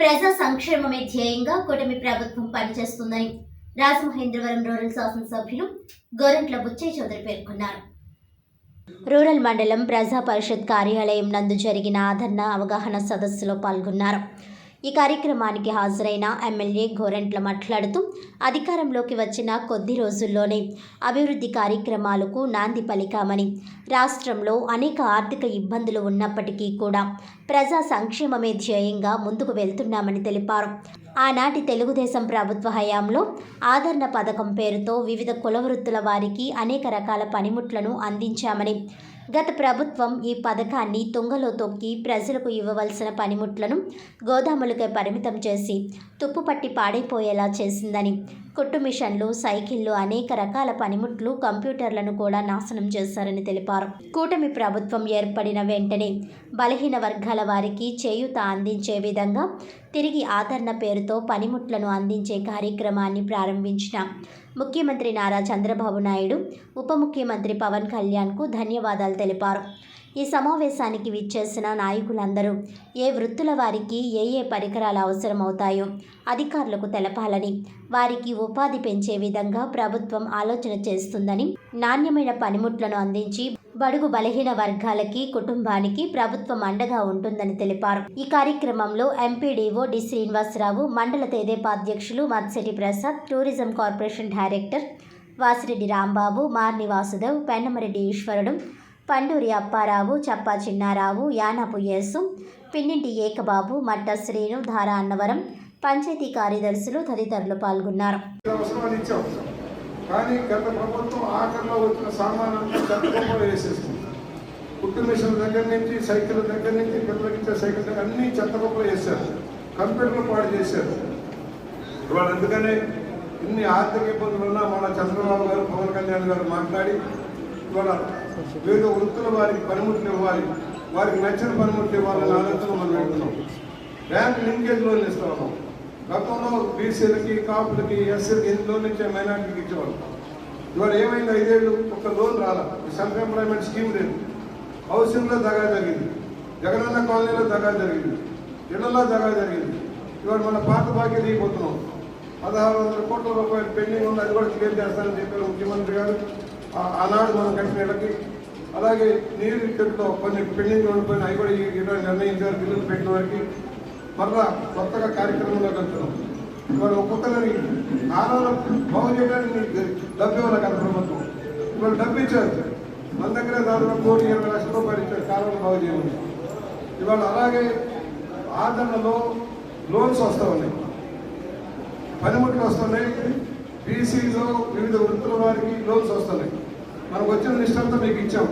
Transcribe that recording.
ప్రజా సంక్షేమమే ధ్యేయంగా కూటమి ప్రభుత్వం పనిచేస్తుందని రాజమహేంద్రవరం రూరల్ శాసనసభ్యులు గోరంట్ల బుచ్చయ్య చౌదరి పేర్కొన్నారు. రూరల్ మండలం ప్రజా పరిషత్ కార్యాలయం నందు జరిగిన ఆదరణ అవగాహన సదస్సులో పాల్గొన్నారు. ఈ కార్యక్రమానికి హాజరైన ఎమ్మెల్యే గోరంట్ల మాట్లాడుతూ అధికారంలోకి వచ్చిన కొద్ది రోజుల్లోనే అభివృద్ధి కార్యక్రమాలకు నాంది పలికామని రాష్ట్రంలో అనేక ఆర్థిక ఇబ్బందులు ఉన్నప్పటికీ కూడా ప్రజా సంక్షేమమే ధ్యేయంగా ముందుకు వెళ్తున్నామని తెలిపారు. ఆనాటి తెలుగుదేశం ప్రభుత్వ హయాంలో ఆదరణ పథకం పేరుతో వివిధ కులవృత్తుల వారికి అనేక రకాల పనిముట్లను అందించామని గత ప్రభుత్వం ఈ పథకాన్ని తుంగలో తొక్కి ప్రజలకు ఇవ్వవలసిన పనిముట్లను గోదాములకే పరిమితం చేసి తుప్పుపట్టి పాడైపోయేలా చేసిందని కుట్టు మిషన్లు సైకిళ్ళు అనేక రకాల పనిముట్లు కంప్యూటర్లను కూడా నాశనం చేశారని తెలిపారు. కూటమి ప్రభుత్వం ఏర్పడిన వెంటనే బలహీన వర్గాల వారికి చేయూత అందించే విధంగా తిరిగి ఆదరణ పేరుతో పనిముట్లను అందించే కార్యక్రమాన్ని ప్రారంభించిన ముఖ్యమంత్రి నారా చంద్రబాబు నాయుడు ఉప ముఖ్యమంత్రి పవన్ కళ్యాణ్కు ధన్యవాదాలు తెలిపారు. ఈ సమావేశానికి విచ్చేసిన నాయకులందరూ ఏ వృత్తుల వారికి ఏ ఏ పరికరాలు అవసరమవుతాయో అధికారులకు తెలపాలని వారికి ఉపాధి పెంచే విధంగా ప్రభుత్వం ఆలోచన చేస్తుందని నాణ్యమైన పనిముట్లను అందించి బడుగు బలహీన వర్గాలకి కుటుంబానికి ప్రభుత్వం అండగా ఉంటుందని తెలిపారు. ఈ కార్యక్రమంలో ఎంపీడీఓ డి శ్రీనివాసరావు మండల తెదేపా అధ్యక్షులు Matseti Prasad tourism corporation director Vasireddy Rambabu Marni Vasudev Pennamareddy Eswarudu Panduri Apparao చప్పా Chinnarao Yanapu యేసు పిన్నింటి ఏకబాబు మట్ట శ్రీను ధార అన్నవరం పంచాయతీ కార్యదర్శులు తదితరులు పాల్గొన్నారు. కానీ గత ప్రభుత్వం ఆఖరిలో వచ్చిన సామానంతా చెత్తకొమ్మలో వేసేసింది. కుట్టు మిషన్ దగ్గర నుంచి సైకిల్ దగ్గర నుంచి పిల్లలకి ఇచ్చే సైకిల్ దగ్గర అన్ని చెత్తకొమ్మలో వేశారు. కంప్యూటర్లు పాడు చేశారు. ఇవాళ అందుకనే ఇన్ని ఆర్థిక ఇబ్బందులు ఉన్నా మన చంద్రబాబు గారు పవన్ కళ్యాణ్ గారు మాట్లాడి ఇవాళ వివిధ వృత్తుల వారికి పనిముట్లు ఇవ్వాలి. వారికి నచ్చిన పనిముట్లు ఇవ్వాలని ఆలోచన మనం పెడుతున్నాం. బ్యాంక్ లింకేజ్ లోన్లు ఇస్తాము గతంలో బీసీలకి కాపులకి ఎస్సీలకి ఎన్ని లోన్లు ఇచ్చే మైనార్టీకి ఇచ్చేవాళ్ళు. ఇవాళ ఏమైంది ఐదేళ్ళు ఒక లోన్ రాలా. సెల్ఫ్ ఎంప్లాయ్మెంట్ స్కీమ్ లేదు. హౌసింగ్లో దగా జరిగింది. జగనన్న కాలనీలో దగా జరిగింది. ఇళ్ళలో దగా జరిగింది. ఇవాళ మన పాత బాకీ దిగిపోతున్నాం. పదహారు వందల కోట్ల రూపాయలు పెండింగ్ ఉంది అది కూడా క్లియర్ చేస్తానని చెప్పారు ముఖ్యమంత్రి గారు. ఆనాడు మనం కట్టిన ఇళ్ళకి అలాగే నీరు ఇక్కడిలో కొన్ని పెండింగ్ ఉండిపోయిన అవి కూడా ఈ ఈరోజు నిర్ణయించారు బిల్లులు పెట్టిన వారికి. మరలా కొత్తగా కార్యక్రమంలోకి వెళ్తున్నాం ఇవాళ ఒక్కొక్కరిని కాలంలో బాగు చేయడానికి డబ్బు ఇవ్వాలి కదా ప్రభుత్వం. ఇవాళ డబ్బు ఇచ్చారు. మన దగ్గర దాదాపు కోటి ఇరవై లక్షల రూపాయలు ఇచ్చారు. కాలంలో బాగు చేయమని. ఇవాళ అలాగే ఆదరణలో లోన్స్ వస్తూ ఉన్నాయి. పనిముట్లు వస్తున్నాయి బీసీలో వివిధ వృత్తుల వారికి లోన్స్ వస్తున్నాయి. మనకు వచ్చిన లిస్ట్ అంతా మీకు ఇచ్చాం